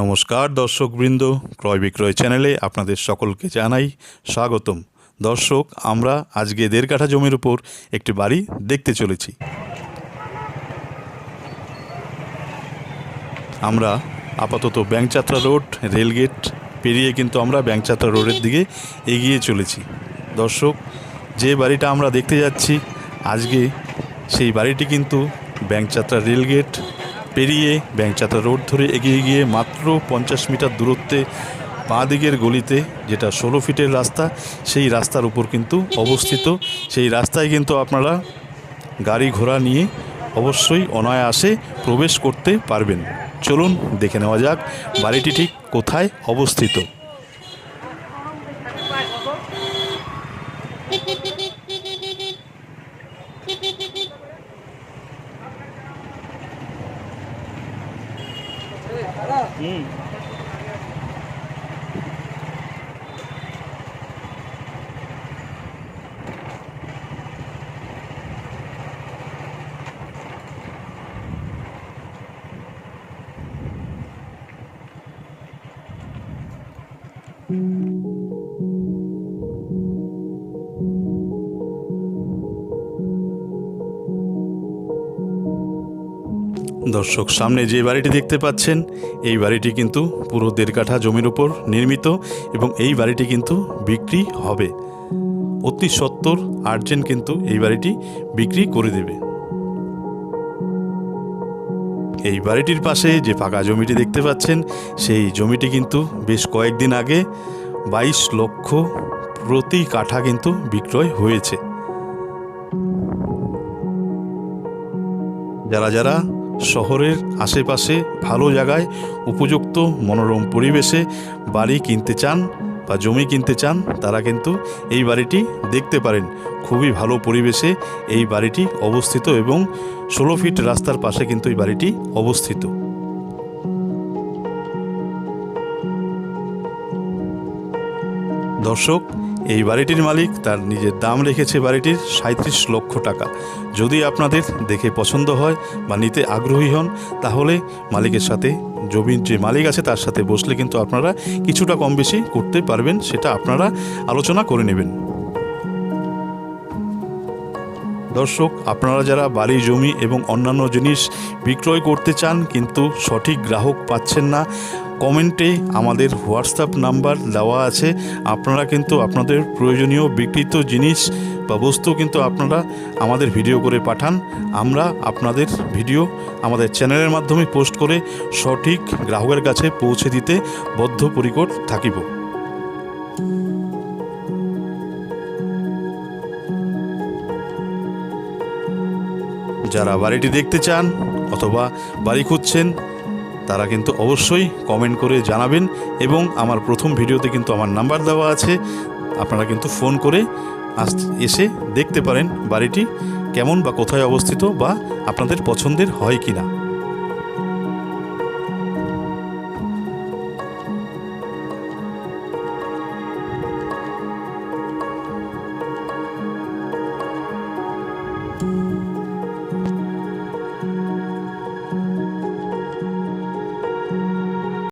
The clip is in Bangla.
নমস্কার দর্শকবৃন্দ, ক্রয় বিক্রয় চ্যানেলে আপনাদের সকলকে জানাই স্বাগতম। দর্শক, আমরা আজকে দেড় কাঠা জমির উপর একটি বাড়ি দেখতে চলেছি। আমরা আপাতত ব্যাংচাত্রা রোড, রেলগেট পেরিয়ে কিন্তু আমরা ব্যাংচাত্রা রোডের দিকে এগিয়ে চলেছি। দর্শক, যে বাড়িটা আমরা দেখতে যাচ্ছি, আজকে সেই বাড়িটি কিন্তু ব্যাংচাত্রা রেলগেট পেরিয়ে ব্যাংচাতা রোড ধরে এগিয়ে গিয়ে মাত্র পঞ্চাশ মিটার দূরত্বে বাঁ দিকের গলিতে যেটা ষোলো ফিটের রাস্তা, সেই রাস্তার উপর কিন্তু অবস্থিত। সেই রাস্তায় কিন্তু আপনারা গাড়ি ঘোড়া নিয়ে অবশ্যই অনায়াসে প্রবেশ করতে পারবেন। চলুন দেখে নেওয়া যাক বাড়িটি ঠিক কোথায় অবস্থিত। うん。দর্শক, সামনে যে বাড়িটি দেখতে পাচ্ছেন, এই বাড়িটি কিন্তু পুরো দেড় কাঠা জমির উপর নির্মিত এবং এই বাড়িটি কিন্তু বিক্রি হবে। অতি সত্তর আর্জেন্ট কিন্তু এই বাড়িটি বিক্রি করে দেবে। এই বাড়িটির পাশে যে ফাঁকা জমিটি দেখতে পাচ্ছেন, সেই জমিটি কিন্তু বেশ কয়েকদিন আগে বাইশ লক্ষ প্রতি কাঠা কিন্তু বিক্রয় হয়েছে। যারা যারা শহরের আশেপাশে ভালো জায়গায় উপযুক্ত মনোরম পরিবেশে বাড়ি কিনতে চান বা জমি কিনতে চান, তারা কিন্তু এই বাড়িটি দেখতে পারেন। খুবই ভালো পরিবেশে এই বাড়িটি অবস্থিত এবং ষোলো ফিট রাস্তার পাশে কিন্তু এই বাড়িটি অবস্থিত। দর্শক এই বাড়িটির মালিক তার নিজের দাম রেখেছে বাড়িটির সাঁত্রিশ লক্ষ টাকা। যদি আপনাদের দেখে পছন্দ হয় বা নিতে আগ্রহী হন, তাহলে মালিকের সাথে, জমির যে মালিক আছে তার সাথে বসলে কিন্তু আপনারা কিছুটা কম বেশি করতে পারবেন, সেটা আপনারা আলোচনা করে নেবেন। দর্শক, আপনারা যারা বাড়ি, জমি এবং অন্যান্য জিনিস বিক্রয় করতে চান, কিন্তু সঠিক গ্রাহক পাচ্ছেন না কমেন্টে আমাদের হোয়াটসঅ্যাপ নাম্বার দেওয়া আছে। আপনারা কিন্তু আপনাদের প্রয়োজনীয় বিকৃত জিনিস বা বস্তু কিন্তু আপনারা আমাদের ভিডিও করে পাঠান। আমরা আপনাদের ভিডিও আমাদের চ্যানেলের মাধ্যমে পোস্ট করে সঠিক গ্রাহকের কাছে পৌঁছে দিতে বদ্ধপরিকর থাকিব। যারা বাড়িটি দেখতে চান অথবা বাড়ি খুঁজছেন তারা কিন্তু অবশ্যই কমেন্ট করে জানাবেন এবং আমার প্রথম ভিডিওতে কিন্তু আমার নাম্বার দেওয়া আছে। আপনারা কিন্তু ফোন করে আস এসে দেখতে পারেন বাড়িটি কেমন বা কোথায় অবস্থিত বা আপনাদের পছন্দের হয় কি না